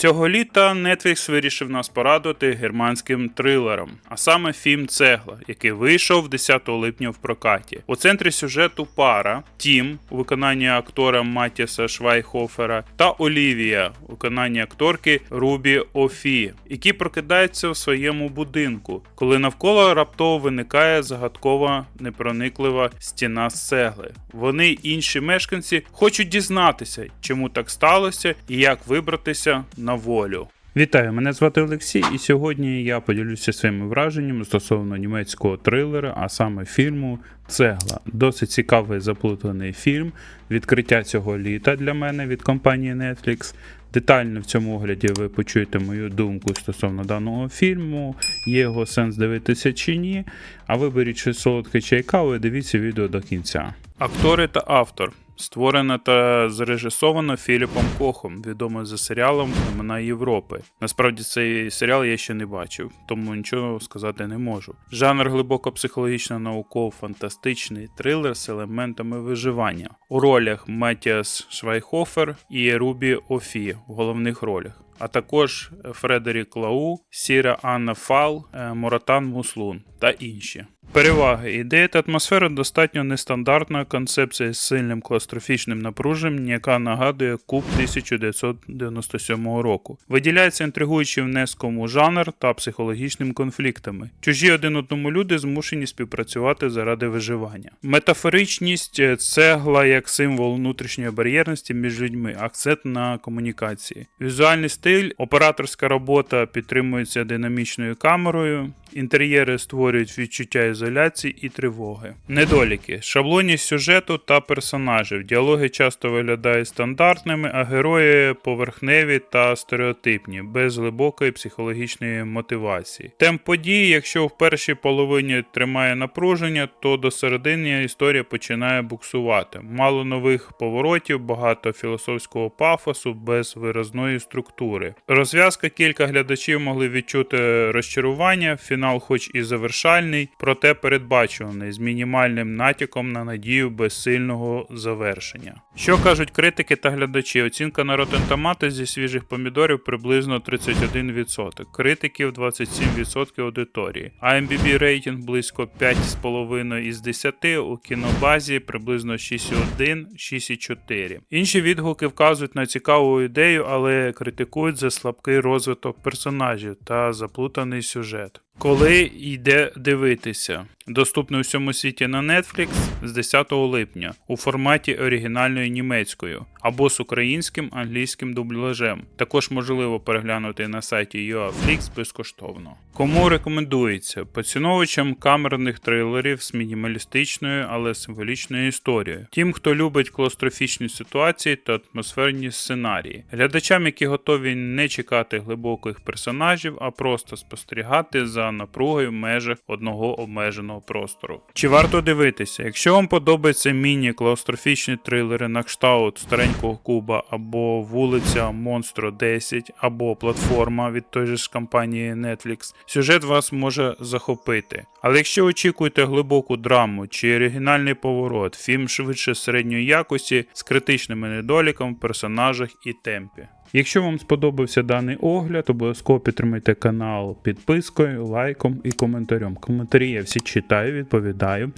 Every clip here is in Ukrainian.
Цього літа Netflix вирішив нас порадувати германським трилером, а саме фільм Цегла, який вийшов 10 липня в прокаті. У центрі сюжету пара Тім у виконанні актора Матіса Швайхофера та Олівія у виконанні акторки Рубі Офі, які прокидаються в своєму будинку, коли навколо раптово виникає загадкова непрониклива стіна з цегли. Вони інші мешканці хочуть дізнатися, чому так сталося і як вибратися на волю. Вітаю, мене звати Олексій, і сьогодні я поділюся своїми враженнями стосовно німецького трилера, а саме фільму Цегла. Досить цікавий заплутаний фільм. Відкриття цього літа для мене від компанії Netflix. Детально в цьому огляді ви почуєте мою думку стосовно даного фільму, є його сенс дивитися чи ні. А виберіть щось солодке каву і дивіться відео до кінця. Актори та автор. Створено та зрежисовано Філіпом Кохом, відомим за серіалом Імена Європи. Насправді цей серіал я ще не бачив, тому нічого сказати не можу. Жанр глибоко психологічно науково фантастичний трилер з елементами виживання. У ролях Метіас Швайхофер і Рубі Офі в головних ролях. А також Фредерік Лау, Сіра Анна Фал, е, Моратан Муслун та інші. Переваги. Ідея та атмосфера достатньо нестандартна концепція з сильним клаустрофічним напруженням, яка нагадує Куб 1997 року. Виділяється інтригуючий внеском у жанр та психологічними конфліктами. Чужі один одному люди змушені співпрацювати заради виживання. Метафоричність е, цегла як символ внутрішньої бар'єрності між людьми, акцент на комунікації. Візуальний стиль, операторська робота підтримується динамічною камерою. Інтер'єри створюють відчуття ізоляції і тривоги. Недоліки, шаблонність сюжету та персонажів. Діалоги часто виглядають стандартними, а герої поверхневі та стереотипні, без глибокої психологічної мотивації. Темп подій, якщо в першій половині тримає напруження, то до середини історія починає буксувати. Мало нових поворотів, багато філософського пафосу без виразної структури. Розв'язка кілька глядачів могли відчути розчарування. Фінал, хоч і завершальний, проте передбачуваний з мінімальним натяком на надію без сильного завершення. Що кажуть критики та глядачі? Оцінка на Rotten Tomatoes зі свіжих помідорів приблизно 31%, критиків 27% аудиторії. IMDb рейтинг близько 5,5 із 10, у кінобазі приблизно 6,1, 6,4. Інші відгуки вказують на цікаву ідею, але критикують за слабкий розвиток персонажів та заплутаний сюжет. Коли йде дивитися, доступний у всьому світі на Netflix з 10 липня у форматі оригінальною німецькою або з українським англійським дубляжем. Також можливо переглянути на сайті UAFlix безкоштовно. Кому рекомендується поціновувачам камерних трилерів з мінімалістичною, але символічною історією. Тим, хто любить клаустрофічні ситуації та атмосферні сценарії, глядачам, які готові не чекати глибоких персонажів, а просто спостерігати за напругою в межах одного обмеженого простору. Чи варто дивитися? Якщо вам подобаються міні-клаустрофічні трилери на кшталт старенького куба або вулиця Монстро 10, або платформа від той же ж компанії Netflix, сюжет вас може захопити. Але якщо очікуєте глибоку драму чи оригінальний поворот, фільм швидше середньої якості з критичними недоліками в персонажах і темпі. Якщо вам сподобався даний огляд, обов'язково підтримайте канал підпискою, лайком і коментарем. Коментарі я всі читаю, відповідаю.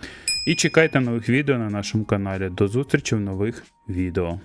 І чекайте нових відео на нашому каналі. До зустрічі в нових відео.